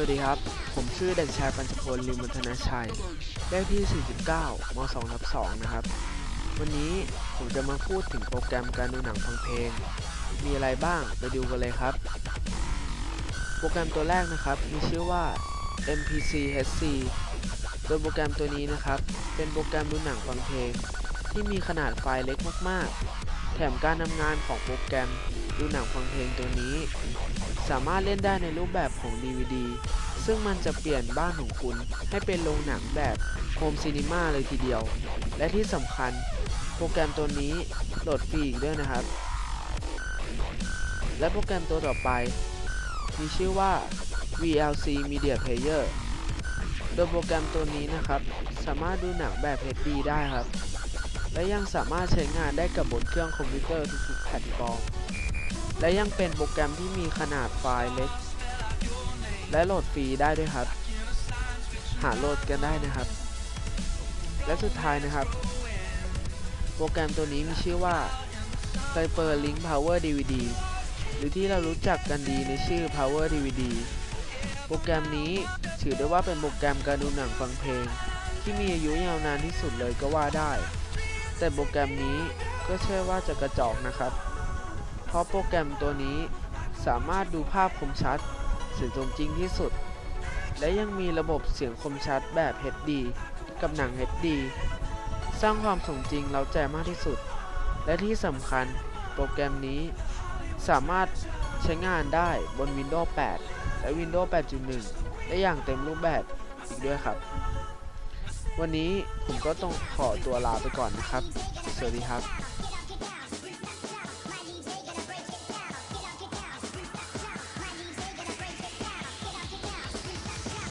วัสดีครับ ผมชื่อเด็กชายปัญจพลลิมวัฒนาชัยเลขที่ 49ม2ทับ2นะครับ วันนี้ผมจะมาพูดถึงโปรแกรมการดูหนังฟังเพลง มีอะไรบ้างไปดูกันเลยครับ โปรแกรมตัวแรกนะครับ มีชื่อว่า MPC HC โดยโปรแกรมตัวนี้นะครับ เป็นโปรแกรมดูหนังฟังเพลง ที่มีขนาดไฟล์เล็กมาก ๆ แถมการทำงานของโปรแกรมดูหนังฟังเพลงตัวนี้ สามารถเล่นได้ในรูปแบบของ DVD ซึ่งมันจะเปลี่ยนบ้านของคุณให้เป็นโรงหนังแบบโฮมซีนีมาเลยทีเดียว และที่สำคัญโปรแกรมตัวนี้โหลดฟรีอีกด้วยนะครับ และโปรแกรมตัวต่อไป มีชื่อว่า VLC Media Player โดยโปรแกรมตัวนี้นะครับ สามารถดูหนังแบบ HD ได้ครับ และยังสามารถใช้งานได้กับบนเครื่องคอมพิวเตอร์ทุกๆแพลตฟอร์ม และยังเป็นโปรแกรมที่มีขนาดไฟล์เล็ก และโหลดฟรีได้ด้วยครับ หาโหลดกันได้นะครับ และสุดท้ายนะครับ โปรแกรมตัวนี้มีชื่อว่า Hyper Link Power DVD หรือที่เรารู้จักกันดีในชื่อ Power DVD โปรแกรมนี้ถือได้ว่าเป็นโปรแกรมการดูหนังฟังเพลง ที่มีอายุยาวนานที่สุดเลยก็ว่าได้ แต่โปรแกรมนี้ก็เชื่อว่าจะกระจอกนะครับ เพราะโปรแกรมตัวนี้สามารถดูภาพคมชัดเสียงสมจริงที่สุด และยังมีระบบเสียงคมชัดแบบ HD กับหนัง HD สร้างความสมจริงเราใจมากที่สุด และที่สำคัญโปรแกรมนี้สามารถใช้งานได้บน Windows 8 และ Windows 8.1 ได้อย่างเต็มรูปแบบอีกด้วยครับ วันนี้ผมก็ต้องขอตัวลาไปก่อนนะครับ สวัสดีครับ